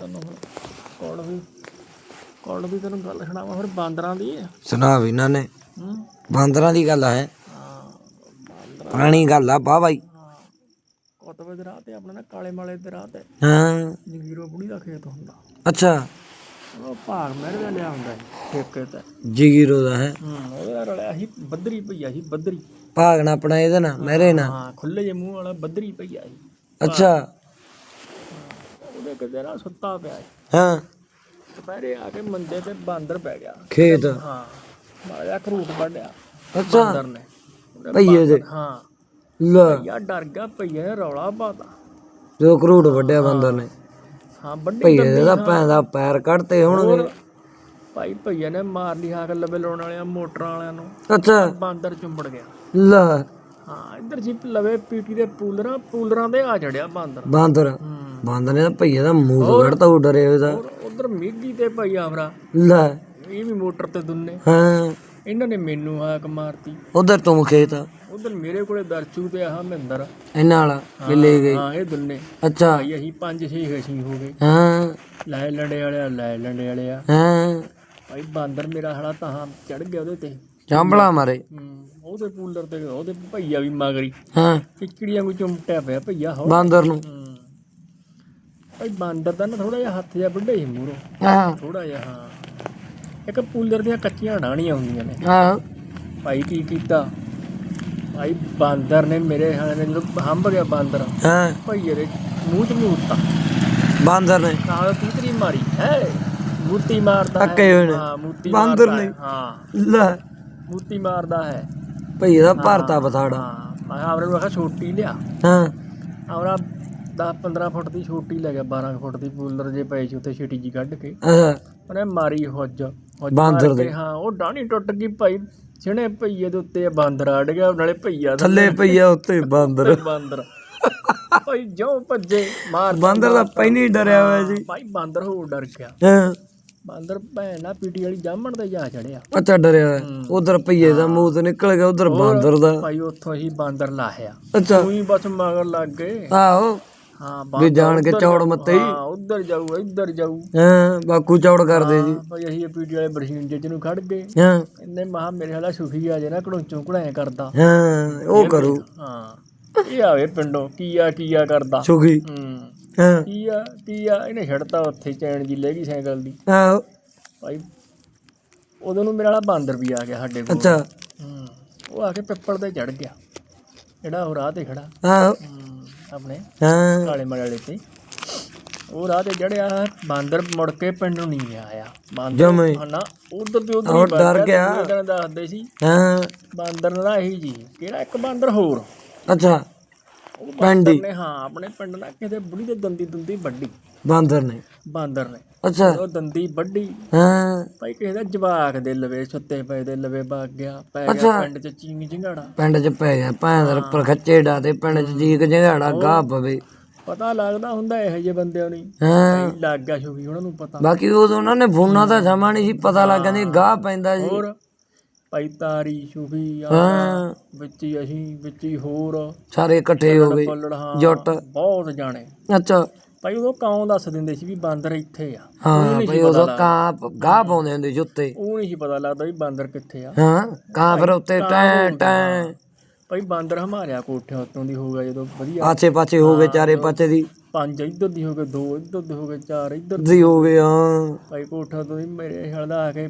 ਤੈਨੂੰ ਹੁਣ ਕੋੜ ਵੀ ਕੋੜ ਵੀ ਤੈਨੂੰ ਗੱਲ ਸੁਣਾਵਾਂ ਫਿਰ ਬਾਂਦਰਾਂ ਦੀ। ਸੁਣਾ ਵੀ ਇਹਨਾਂ ਨੇ। ਹੂੰ? ਬਾਂਦਰਾਂ ਦੀ ਗੱਲ ਹੈ ਹਾਂ ਬਾਂਦਰ ਪੁਰਾਣੀ ਗੱਲ ਆ ਬਾ ਬਾਈ। ਕੋਤਵੇ ਦੇ ਰਾਹ ਤੇ ਆਪਣੇ ਨਾ ਕਾਲੇ ਮਾਲੇ ਦੇ ਰਾਹ ਤੇ। ਹਾਂ। ਜਗੀਰੋ ਬੁੜੀ ਦਾ ਖੇਤ ਹੁੰਦਾ। ਅੱਛਾ। ਉਹ ਭਾਗ ਮਹਿਰ ਦਾ ਲਿਆ ਹੁੰਦਾ ਸੀ ਠੇਕੇ ਤੇ। ਜਗੀਰੋ ਦਾ ਹੈ। ਹੂੰ ਉਹਦੇ ਰਲਿਆ ਸੀ ਬੱਦਰੀ ਭਈਆ ਸੀ ਬੱਦਰੀ। ਭਾਗਣਾ ਆਪਣਾ ਇਹਦੇ ਨਾਲ ਮੇਰੇ ਨਾਲ। ਹਾਂ ਖੁੱਲੇ ਜੇ ਮੂੰਹ ਵਾਲਾ ਬੱਦਰੀ ਭਈਆ ਸੀ। ਅੱਛਾ। ਸੁੱਤਾ ਪਿਆ ਸੀ ਹਾਂ। ਦੁਪਹਿਰੇ ਆ ਕੇ ਮੰਜੇ ਤੇ ਬਾਂਦਰ ਪੈ ਗਿਆ। ਖੇਤ। ਹਾਂ ਮਾੜਾ ਜਿਹਾ ਖਰੂਟ ਵੱਢਿਆ। ਅੱਛਾ। ਬਾਂਦਰ ਨੇ। ਉਹਦੇ ਭਈਏ ਦੇ। ਹਾਂ। ਲੈ। ਭਈਆ ਡਰ ਗਿਆ ਭਈਏ ਨੇ ਰੌਲਾ ਪਾਤਾ। ਜੋ ਕਰੋੜ ਵੱਡਿਆ ਬੰਦਰ ਨੇ। ਹਾਂ ਵੱਡੀ ਭਈਏ ਦਾ ਭੈਣ ਦਾ ਪੈਰ ਕੱਢਤੇ ਹੋਣਗੇ ਭਾਈ ਭਈਏ ਨੇ ਮਾਰ ਲਈ ਹਾਕ ਲਵੇ ਲਾਉਣ ਵਾਲਿਆਂ ਮੋਟਰਾਂ ਵਾਲਿਆਂ ਨੂੰ। ਅੱਛਾ। ਬਾਂਦਰ ਚੁੰਬੜ ਗਿਆ। ਲੈ। ਹਾਂ ਇੱਧਰ ਜੀ ਲਵੇ ਪੀਟੀ ਦੇ ਪੂਲਰਾਂ ਪੂਲਰਾਂ ਦੇ ਆ ਜੜਿਆ ਬਾਂਦਰ। ਬਾਂਦਰ। ਹੂੰ। ਬਾਂਦਰ ਨੇ ਤਾਂ ਭਈਏ ਦਾ ਮੂੰਹ ਤੋਂ ਕੱਢਤਾ ਉਹ ਡਰੇ ਹੋਏ ਦਾ ਹੋਰ ਉਧਰ ਮਿੱਗੀ ਤੇ ਭਈਆ ਭਰਾ ਲੈ। ਇਹ ਵੀ ਮੋਟਰ ਤੇ ਦੁੰਨੇ। ਹਾਂ। ਇਹਨਾਂ ਨੇ ਮੈਨੂੰ ਹਾਕ ਮਾਰਤੀ। ਉਧਰ ਤੁਮ ਖੇਤ। ਆ ਉਧਰ ਮੇਰੇ ਕੋਲੇ ਦਰਚੂ ਤੇ ਆਹ ਮਹਿੰਦਰ। ਇਹਨਾਂ ਵਾਲਾ ਵੀ ਲੈ ਗਏ। ਹਾਂ ਇਹ ਦੁੰਨੇ। ਅੱਛਾ। ਭਾਈ ਅਸੀਂ ਪੰਜ ਛੇ ਖੇਸੀ ਹੋ ਗਏ। ਹਾਂ। ਲੈ ਲੰਡੇ ਵਾਲਿਆ ਲੈ ਲੰਡੇ ਵਾਲਿਆ। ਹਾਂ। ਭਾਈ ਬਾਂਦਰ ਮੇਰਾ ਹਲਾ ਤਾਂ ਚੜ ਗਿਆ ਉਹਦੇ ਤੇ। ਚਾਂਬਲਾ ਮਾਰੇ। ਹੂੰ ਉਹਦੇ ਕੂਲਰ ਤੇ ਉਹਦੇ ਭਈਆ ਵੀ ਮਗਰੀ। ਹਾਂ। ਚਿਚੜੀਆਂ ਨੂੰ ਚੁੰਮਟਿਆ ਪਿਆ ਭਈਆ ਹੋ ਬਾਂਦਰ ਨੂੰ। ਹੂੰ। ਭਾਈ ਬਾਂਦਰ ਦਾ ਨਾ ਥੋੜਾ ਜਿਹਾ ਹੱਥ ਜਿਹਾ ਵੱਡਾ ਹੀ ਮੂਰੋ ਹਾਂ। ਥੋੜਾ ਜਿਹਾ ਹਾਂ। ਇੱਕ ਪੂਲਰ ਦੀਆਂ ਕੱਚੀਆਂ ਡਾਣੀਆਂ ਹੁੰਦੀਆਂ ਨੇ। ਹਾਂ। ਭਾਈ ਕੀ ਕੀਤਾ? ਭਾਈ ਬਾਂਦਰ ਨੇ ਮੇਰੇ ਹਾਲੇ ਨੇ ਜਦੋਂ ਹੰਬ ਗਿਆ ਬਾਂਦਰ ਹਾਂ। ਭਈਏ ਦੇ ਮੂੰਹ ਚ ਮੂਰਤਾ ਬਾਂਦਰ ਨੇ। ਨਾਲ ਤੀਤਰੀ ਮਾਰੀ ਹੈ? ਮੂਤੀ ਮਾਰਦਾ ਹੈ। ਅੱਕੇ ਹੋਏ ਨੇ। ਹਾਂ ਮੂਤੀ ਬਾਂਦਰ ਹੈ, ਨੇ। ਹਾਂ ਲੈ। ਮੂਤੀ ਮਾਰਦਾ ਹੈ। ਭਈਏ ਦਾ ਭਰਤਾ ਬਥਾੜਾ ਹਾਂ। ਮੈਂ ਆਵਰੇ ਨੂੰ ਆਖਿਆ ਛੋਟੀ ਲਿਆ। ਹਾਂ। ਆਵਰਾ 10 15 ਫੁੱਟ ਦੀ ਛੋਟੀ ਲੈ ਗਿਆ 12 ਫੁੱਟ ਦੀ ਪੂਲਰ ਜੇ ਪਈ ਸੀ ਉੱਤੇ ਛੇਟੀ ਜੀ ਕੱਢ ਕੇ। ਉਹਨੇ ਮਾਰੀ ਹੁੱਜ ਹੁੱਜ ਬਾਂਦਰ ਦੇ। ਹਾਂ ਉਹ ਡਾਣੀ ਟੁੱਟ ਗਈ ਭਾਈ। ਛਿਣੇ ਭਈਏ ਦੇ ਉੱਤੇ ਬਾਂਦਰ ਅੜ ਗਿਆ ਨਾਲੇ ਭਈਆ ਦਾ ਥੱਲੇ ਭਈਆ ਉੱਤੇ ਬਾਂਦਰ। ਬਾਂਦਰ। ਭਾਈ ਜੋ ਭੱਜੇ ਮਾਰ ਬਾਂਦਰ ਦਾ ਪਹਿਲੀ ਡਰਿਆ ਹੋਇਆ ਸੀ। ਭਾਈ ਬਾਂਦਰ ਹੋ ਡਰ ਗਿਆ। ਹਾਂ। ਬਾਂਦਰ ਭੈਣ ਨਾ ਪੀਟੀ ਵਾਲੀ ਜਾਮਣ ਤੇ ਜਾ ਚੜਿਆ। ਅੱਛਾ ਡਰਿਆ ਉਧਰ ਭਈਏ ਦਾ ਮੂੰਹ ਤੋਂ ਨਿਕਲ ਗਿਆ ਉਧਰ ਬਾਂਦਰ ਦਾ। ਭਾਈ ਉੱਥੋਂ ਹੀ ਬਾਂਦਰ ਲਾਹਿਆ। ਅੱਛਾ। ਤੂੰ ਹੀ ਬਸ ਮਗਰ ਲੱਗ ਗਏ। ਆਹੋ। ਹਾਂ ਵੀ ਜਾਣ ਕੇ ਚੌੜ ਮੱਤੇ ਹੀ। ਹਾਂ ਉਧਰ ਜਾਊ ਇੱਧਰ ਜਾਊ। ਹਾਂ ਬਾਕੂ ਚੌੜ ਕਰਦੇ ਜੀ। ਭਾਈ ਅਸੀਂ ਇਹ ਪੀਟੀ ਵਾਲੇ ਬਰਸੀਨ ਜੇ ਨੂੰ ਖੜ ਗਏ। ਹਾਂ। ਇੰਨੇ ਮਹਾ ਮੇਰੇ ਹਾਲਾ ਸੁਖੀ ਆ ਜੇ ਨਾ ਘੜੋਂਚੋਂ ਘੜਾਏ ਕਰਦਾ। ਹਾਂ ਉਹ ਕਰੂ। ਹਾਂ ਇਹ ਆਵੇ ਪਿੰਡੋਂ ਕੀਆ ਕੀਆ ਕਰਦਾ। ਸੁਖੀ। ਹੂੰ। ਹਾਂ। ਕੀਆ ਕੀਆ ਇਹਨੇ ਛੱਡਤਾ ਉੱਥੇ ਚੈਨ ਜੀ ਲੈ ਗਈ ਸਾਈਕਲ ਦੀ। ਆਹੋ। ਭਾਈ ਉਦੋਂ ਨੂੰ ਮੇਰੇ ਵਾਲਾ ਬਾਂਦਰ ਵੀ ਆ ਗਿਆ ਸਾਡੇ ਕੋਲ। ਅੱਛਾ। ਹੂੰ ਉਹ ਆ ਕੇ ਪਿੱਪਲ ਤੇ ਚੜ ਗਿਆ। ਜਿਹੜਾ ਉਹ ਰਾਹ ਤੇ ਖੜਾ। ਆਹੋ। ਹੂੰ, ਆਪਣੇ ਹਾਂ। ਕਾਲੇ ਮੜੇ ਵਾਲੇ ਤੇ। ਉਹ ਰਾਹ ਤੇ ਚੜਿਆ ਬਾਂਦਰ ਮੁੜ ਕੇ ਪਿੰਡ ਨੂੰ ਨਹੀਂ ਆਇਆ। ਬਾਂਦਰ ਜਮੇ ਨਾ ਉਧਰ ਤੇ ਉਧਰ ਉਹ ਡਰ ਗਿਆ। ਦੱਸਦੇ ਸੀ। ਹਾਂ। ਬਾਂਦਰ ਦਾ ਇਹੀ ਜੀ ਕਿਹੜਾ ਇੱਕ ਬਾਂਦਰ ਹੋਰ? ਅੱਛਾ। ਉਹ ਬਾਂਦਰ। ਨੇ ਹਾਂ ਆਪਣੇ ਪਿੰਡ ਨਾਲ ਕਿਤੇ ਬੁੜੀ ਦੇ ਦੰਦੀ ਦੁੰਦੀ ਵੱਡੀ ਬਾਂਦਰ ਨੇ? ਬਾਂਦਰ ਨੇ। ਅੱਛਾ। ਉਹ ਦੰਦੀ ਵੱਡੀ ਹਾਂ। ਭਾਈ ਕਿਸੇ ਦਾ ਜਵਾਕ ਦੇ ਲਵੇ ਸੁੱਤੇ ਪਏ ਦੇ ਲਵੇ ਵਗ ਗਿਆ ਪੈ ਗਿਆ। ਪਿੰਡ ਚ ਚੀਂਗ ਝਿੰਗਾੜਾ ਪਿੰਡ 'ਚ ਪੈ ਗਿਆ ਭੈਣ ਪਰ ਖੱਚੇ ਡਾਤੇ ਪਿੰਡ 'ਚ ਜੀਕ ਜਗਾੜਾ ਗਾਹ ਪਵੇ। ਪਤਾ ਲੱਗਦਾ ਹੁੰਦਾ ਇਹੋ ਜਿਹੇ ਬੰਦਿਆਂ ਨੂੰ ਹੀ। ਲੱਗ ਗਿਆ ਸ਼ੁਭੀ ਉਹਨਾਂ ਨੂੰ ਪਤਾ। ਬਾਕੀ ਉਦੋਂ ਉਹਨਾਂ ਨੇ ਫੋਨਾਂ ਦਾ ਸਮਾਂ ਨਹੀਂ ਸੀ ਪਤਾ ਲੱਗ ਜਾਂਦੀ ਗਾਹ ਪੈਂਦਾ ਸੀ। ਹੋਰ? ਭਾਈ ਤਾਰੀ ਆ ਹਾਂ। ਵਿੱਚ ਹੀ ਅਸੀਂ ਵਿੱਚ ਹੀ ਹੋਰ। ਸਾਰੇ ਇਕੱਠੇ ਹੋ ਗਏ। ਹਾਂ ਜੁੱਟ। ਬਹੁਤ ਜਾਣੇ। ਅੱਛਾ। ਭਾਈ ਉਦੋਂ ਕਾਂ ਦੱਸ ਦਿੰਦੇ ਸੀ ਵੀ ਬਾਂਦਰ ਇੱਥੇ ਆ? ਹਾਂ ਭਈ ਉਦੋਂ ਕਾਂ ਗਾਹ ਪਾਉਂਦੇ ਹੁੰਦੇ ਸੀ ਉੱਤੇ ਉਹ ਨਹੀਂ ਸੀ ਪਤਾ ਲੱਗਦਾ ਵੀ ਬਾਂਦਰ ਕਿੱਥੇ ਆ। ਹਾਂ ਕਾਂ ਫਿਰ ਉੱਤੇ ਟੈਂ ਟੈਂ। ਭਾਈ ਬਾਂਦਰ ਹਮਾਰਿਆ ਕੋਠਿਆਂ ਉੱਤੋਂ ਦੀ ਹੋ ਗਿਆ ਜਦੋਂ ਵਧੀਆ। ਆਸੇ ਪਾਸੇ ਹੋ ਗਏ ਚਾਰੇ ਪਾਸੇ ਦੀ। ਪੰਜ ਇੱਧਰ ਦੀ ਹੋ ਗਏ ਦੋ ਇੱਧਰ ਦੇ ਹੋ ਗਏ ਚਾਰ ਇੱਧਰ ਦੀ ਹੋ ਗਏ। ਹਾਂ। ਭਾਈ ਕੋਠਾ ਤੋਂ ਹੀ ਮੇਰੇ ਹਲਦਾ ਆ ਕੇ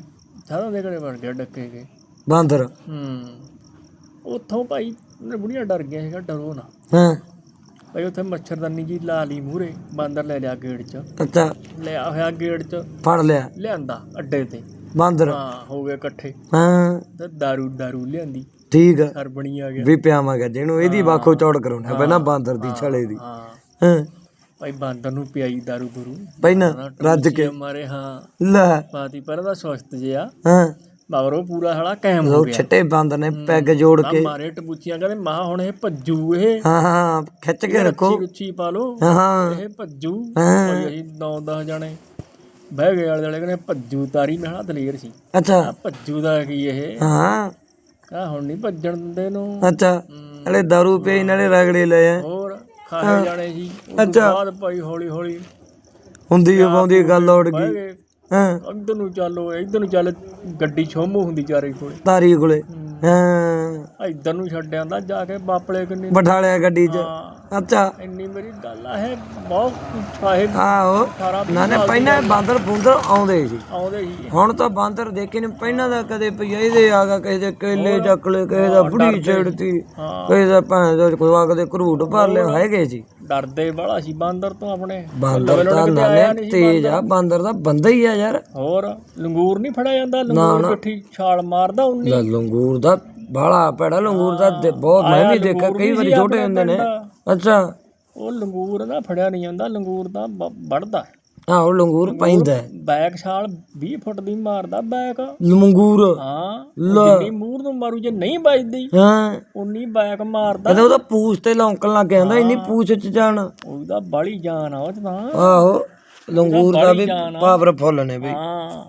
ਸਾਰਾ ਦੇ ਘਰੇ ਵੜ ਗਿਆ ਡੱਕੇ ਕੇ। ਬਾਂਦਰ। ਹੂੰ। ਉੱਥੋਂ ਭਾਈ ਬੁੜੀਆਂ ਡਰ ਗਿਆ ਸੀਗਾ ਡਰੋ ਨਾ। ਹਾਂ। ਭਾਈ ਉੱਥੇ ਮੱਛਰਦਾਨੀ ਜੀ ਲਾ ਲਈ ਮੂਰੇ ਬਾਂਦਰ ਲੈ ਲਿਆ ਗੇਟ 'ਚ। ਅੱਛਾ। ਲਿਆ ਹੋਇਆ ਗੇਟ 'ਚ। ਫੜ ਲਿਆ। ਲਿਆਂਦਾ ਅੱਡੇ ਤੇ। ਬਾਂਦਰ। ਹਾਂ ਹੋ ਗਏ ਇਕੱਠੇ। ਹਾਂ। ਤੇ ਦਾਰੂ ਦਾਰੂ ਲਿਆਂਦੀ। ਠੀਕ ਆ। ਸਰਬਣੀ ਆ ਗਿਆ। ਵੀ ਪਿਆਵਾਂਗਾ ਜਿਹਨੂੰ ਇਹਦੀ ਬਾਖੋ ਚੌੜ ਕਰਾਉਣਾ ਪਹਿਲਾਂ ਬਾਂਦਰ ਦੀ ਛਲੇ ਦੀ। ਹਾਂ। ਭਾਈ ਬਾਂਦਰ ਨੂੰ ਪਿਆਈ ਦਾਰੂ ਦੂਰੂ ਪਹਿਲਾਂ ਰੱਜ ਕੇ। ਮਾਰੇ ਹਾਂ। ਲੈ। ਪਾਤੀ ਪਰ ਦਾ ਸਵਸਤ ਜਿਆ ਹਾਂ। ਮਗਰ ਉਹ ਪੂਰਾ ਹਲਾ ਕਾਇਮ ਹੋ ਉਹ ਗਿਆ। ਛੱਟੇ ਬਾਂਦਰ ਨੇ ਪੈਗ ਜੋੜ ਆ ਕੇ। ਮਾਰੇ ਟਬੂਚੀਆਂ ਕਹਿੰਦੇ ਮਾਂ ਹੁਣ ਇਹ ਭੱਜੂ ਇਹ। ਹਾਂ ਹਾਂ ਖਿੱਚ ਕੇ ਰੱਖੋ ਰੱਖੀ। ਰੁੱਚੀ ਪਾ ਲੋ ਹਾਂ ਹਾਂ। ਇਹ ਭੱਜੂ। ਹਾਂ। ਭਾਈ ਅਸੀਂ 9-10 ਜਣੇ। ਬਹਿ ਗਏ ਆਲੇ ਦੁਆਲੇ ਕਹਿੰਦੇ ਭੱਜੂ ਤਾਰੀ। ਮੈਂ ਹਲਾ ਦਲੇਰ ਸੀ। ਅੱਛਾ। ਆ ਭੱਜੂ ਦਾ ਕੀ ਇਹ? ਹਾਂ ਆ ਹੁਣ ਨਹੀਂ ਭੱਜਣ ਦਿੰਦੇ ਨੂੰ ਅੱਛਾ। ਨਾਲੇ ਦਾਰੂ ਪਈ ਨਾਲੇ ਰਗੜੇ ਲਏ ਆ। ਹੋਰ ਖਾਏ ਜਾਣੇ ਸੀ। ਤੋਂ ਅੱਛਾ। ਬਾਅਦ ਭਾਈ ਹੌਲੀ ਹੌਲੀ ਹੁੰਦੀ ਪਾਉਂਦੀ ਗੱਲ ਉੜ ਬਹਿ ਗਈ। ਗਏ। ਹਾਂ। ਨੂੰ ਚੱਲੋ ਇੱਧਰ ਨੂੰ ਚੱਲ ਗੱਡੀ ਛੋਮੂ ਹੁੰਦੀ ਚਾਰੇ ਕੋਲੇ। ਤਾਰੀ ਕੋਲੇ। ਹਾਂ। ਇੱਧਰ ਨੂੰ ਛੱਡ ਆਂਦਾ ਜਾ ਕੇ ਬਾਪਲੇ ਕਿੰਨੀ ਬਿਠਾਲਿਆ ਗੱਡੀ 'ਚ। ਹਾਂ। ਅੱਛਾ। ਇੰਨੀ ਮੇਰੀ ਗੱਲ ਆ ਇਹ ਬਹੁਤ ਸਾਹਿਬ ਆਹੋ। ਨਾ ਨੇ ਪਹਿਲਾਂ ਬਾਂਦਰ ਬੂੰਦਰ ਆਉਂਦੇ ਸੀ। ਆਉਂਦੇ ਸੀ। ਹੁਣ ਤਾਂ ਬਾਂਦਰ ਦੇਖੇ ਨੇ ਪਹਿਲਾਂ ਦਾ ਕਦੇ ਪਈਆ ਇਹਦੇ ਆ ਗਿਆ ਕਿਸੇ ਦੇ ਕੇਲੇ ਚੱਕ ਲਏ ਕਿਸੇ ਦਾ ਬੁੜੀ ਛੇੜਤੀ ਹਾਂ। ਕਿਸੇ ਦਾ ਭੈਣ ਦਾ ਕੋਈ ਆ ਕਦੇ ਘਰੂਟ ਭਰ ਲਿਆ ਹੈਗੇ ਸੀ। ਡਰਦੇ ਬੜਾ ਸੀ ਬਾਂਦਰ ਤੋਂ ਆਪਣੇ। ਬਾਂਦਰ ਤਾਂ ਨਾਲੇ ਤੇਜ ਆ ਬਾਂਦਰ ਦਾ ਬੰਦਾ ਹੀ ਆ ਯਾਰ। ਹੋਰ ਲੰਗੂਰ ਨਹੀਂ ਫੜਿਆ ਜਾਂਦਾ? ਲੰਗੂਰ ਇਕੱਠੀ ਛਾਲ ਮਾਰਦਾ ਉਨੀ। ਲੰਗੂਰ ਦਾ ਬਾਲਾ ਪੈੜਾ ਲੰਗੂਰ ਦਾ ਬਹੁਤ ਮੈਂ ਵੀ ਦੇਖਿਆ ਕਈ ਵਾਰੀ ਛੋਟੇ ਹੁੰਦੇ ਨੇ। ਅੱਛਾ। ਉਹ ਲੰਗੂਰ ਨਾ ਫੜਿਆ ਨਹੀਂ ਜਾਂਦਾ ਲੰਗੂਰ ਤਾਂ ਵੜਦਾ ਆਹੋ ਲੰਗੂਰ ਪੈਂਦਾ ਹੈ। ਬੈਕ ਛਾਲ 20 ਫੁੱਟ ਦੀ ਮਾਰਦਾ ਬੈਕ। ਲੰਗੂਰ। ਹਾਂ ਜਿੰਨੀ ਮੂਰ ਨੂੰ ਮਾਰੂ ਜੇ ਨਹੀਂ ਵੱਜਦੀ ਹਾਂ। ਉਨੀ ਬੈਕ ਮਾਰਦਾ। ਕਦੇ ਉਹਦਾ ਪੂਛ ਤੇ ਲੌਂਕਣ ਲੱਗ ਜਾਂਦਾ ਇੰਨੀ ਪੂਛ ਚ ਜਾਣ। ਉਹਦਾ ਬਾਲੀ ਜਾਨ ਆ ਉਹ 'ਚ ਤਾਂ। ਆਹੋ ਲੰਗੂਰ ਦਾ ਵੀ ਪਾਵਰਫੁੱਲ ਨੇ ਵੀ ਹਾਂ।